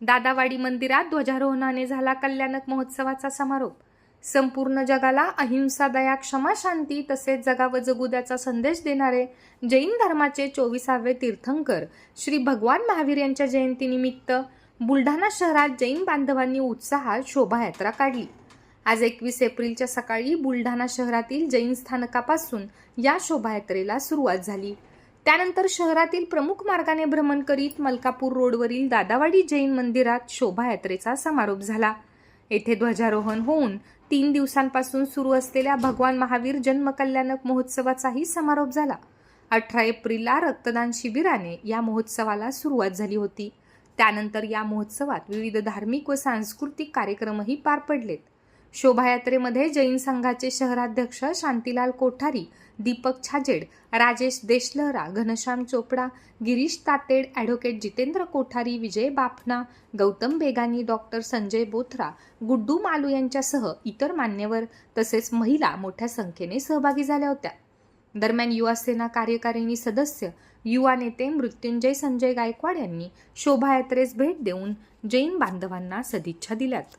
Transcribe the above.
दादावाडी मंदिरात ध्वजारोहणाने झाला कल्याणक महोत्सवाचा समारोप. संपूर्ण जगाला अहिंसा दया क्षमा शांती तसेच जगाव जगुद्याचा संदेश देणारे जैन धर्माचे चोवीसावे तीर्थंकर श्री भगवान महावीर यांच्या जयंतीनिमित्त बुलढाणा शहरात जैन बांधवांनी उत्साहात शोभायात्रा काढली. आज एकवीस एप्रिलच्या सकाळी बुलढाणा शहरातील जैन स्थानकापासून या शोभायात्रेला सुरुवात झाली. त्यानंतर शहरातील प्रमुख मार्गाने भ्रमण करीत मलकापूर रोडवरील दादावाडी जैन मंदिरात शोभायात्रेचा समारोप झाला. येथे ध्वजारोहण होऊन तीन दिवसांपासून सुरू असलेल्या भगवान महावीर जन्मकल्याणक महोत्सवाचाही समारोप झाला. अठरा एप्रिलला रक्तदान शिबिराने या महोत्सवाला सुरुवात झाली होती. त्यानंतर या महोत्सवात विविध धार्मिक व सांस्कृतिक कार्यक्रमही पार पडलेत. शोभायात्रेमध्ये जैन संघाचे शहराध्यक्ष शांतीलाल कोठारी दीपक छाजेड राजेश देशलहरा घनश्याम चोपडा गिरीश तातेड ॲडव्होकेट जितेंद्र कोठारी विजय बाफना गौतम बेगानी डॉक्टर संजय बोथरा गुड्डू मालू यांच्यासह इतर मान्यवर तसेच महिला मोठ्या संख्येने सहभागी झाल्या होत्या. दरम्यान युवा सेना कार्यकारिणी सदस्य युवा नेते मृत्युंजय संजय गायकवाड यांनी शोभायात्रेस भेट देऊन जैन बांधवांना सदिच्छा दिल्यात.